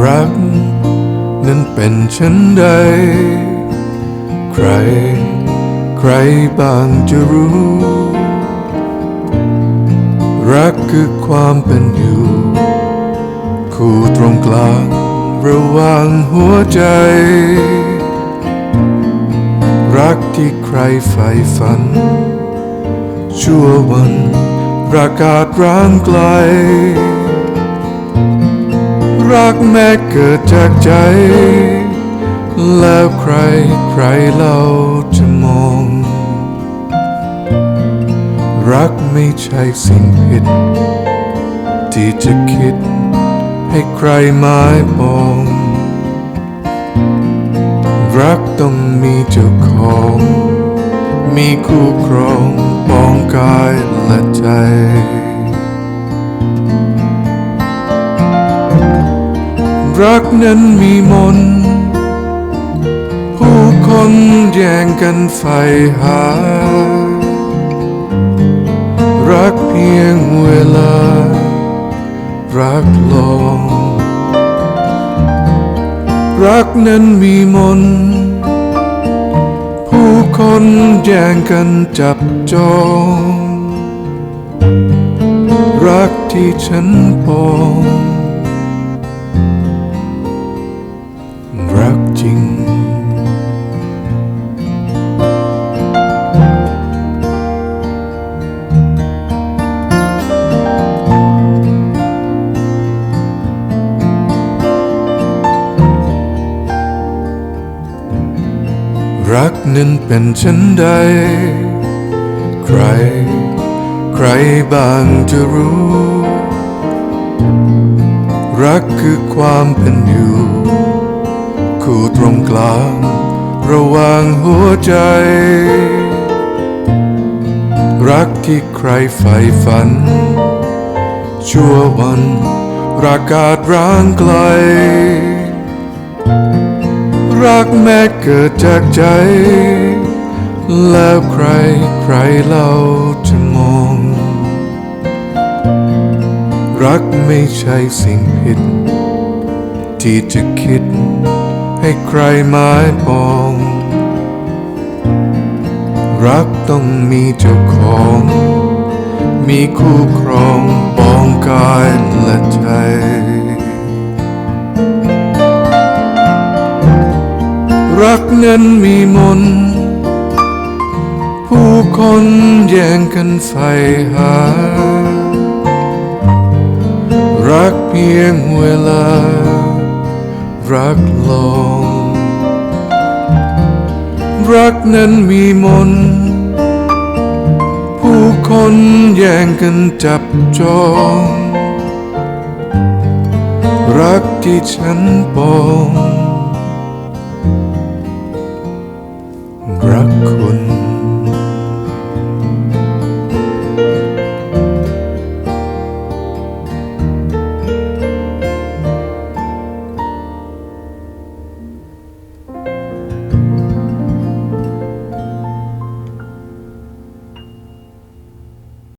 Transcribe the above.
รัก นั้นเป็นฉันใด ใคร ใครบ้างจะรู้ รักคือความเป็นอยู่ คู่ตรงกลางระหว่างหัวใจ รักที่ใครใฝ่ฝัน ชั่ววันประกาศร้างไกล รักแม้เกิดจากใจ แล้วใครใครเล่าจะมอง รักไม่ใช่สิ่งผิด ที่จะคิดให้ใครหมายปอง รักต้องมีเจ้าของ มีคู่ครองปองกายและใจ รักนั้นมีมน ผู้คนแย่งกันใฝ่หา รักเพียงเวลา รักลองรักนั้นมีมน ผู้คนแย่งกันจับจอง รักที่ฉันปอง รักนั้นเป็นฉันใด ใคร ใครบ้างจะรู้ รักคือความเป็นอยู่ คู่ตรงกลาง ระหว่างหัวใจ รักที่ใครใฝ่ฝัน ชั่ววันประกาศร้างไกล กแม้เกิดจากใจ แล้วใครใครเล่าจะมอง รักไม่ใช่สิ่งผิด ที่จะคิดให้ใครหมายปอง รักต้องมีเจ้าของ มีคู่ครองปองกายและใจ รักนั้นมีมน ผู้คนแย่งกันใฝ่หา รักเพียงเวลา รักลองรักนั้นมีมน ผู้คนแย่งกันจับจอง รักที่ฉันปอง